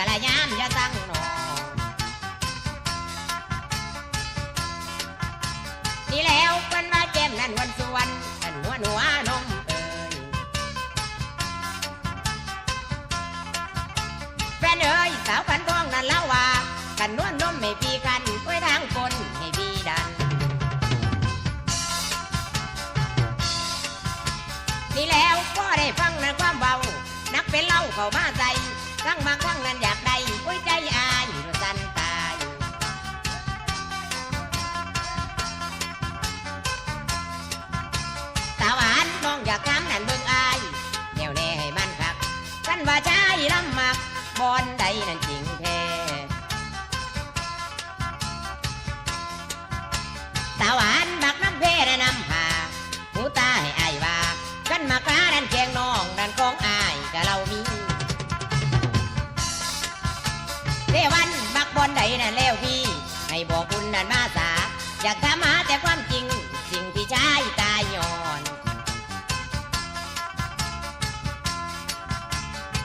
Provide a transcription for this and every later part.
อละยามอย่าสั่งหนอนี่แล้วเพิ่นว่าแก้มนั่นวันสวนกันหัวหนัวนมเอ่ยแฟนเอ้ยสาวพันทองนั่นเล่าว่ากันนวลนมไม่พีกันไว้ทางคนให้พีดันนี่แล้วก็ได้ฟังนั้นความเบานักเป็นเล่าเข้ามาใจ ทั้งบางครั้งนั้นอยากได้อุ้ยใจอายอยู่สันตายสาวหวานน้องอยากถามนั่นเบิ่งอายแนวแน่ให้มันคักกันว่าชายลำมักบอนใดนั่นจริง นั่นแล้วพี่ให้บอกคุณนั่นมาสาอยากถามหาแต่ความจริง สิ่งที่ชายตายย้อน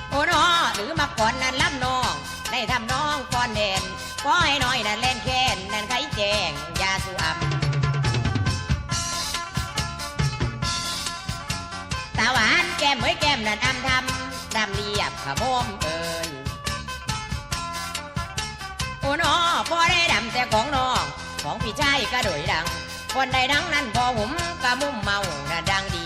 โอ้นอหรือมาก่อนนั้นล้ำน้องได้ทำน้องก่อนเด่นขอให้น้อยนั่นเล่นแค้นนั่นไขแจงยาสูอับตาหวานแก้มเอ้ยแก้มนั่นอำทำดำเรียบขโมมเอ่ย ของพี่ชายก็โดยดังคนใดดังนั้นพอผมกะมุ่มเมาน่ะดังดี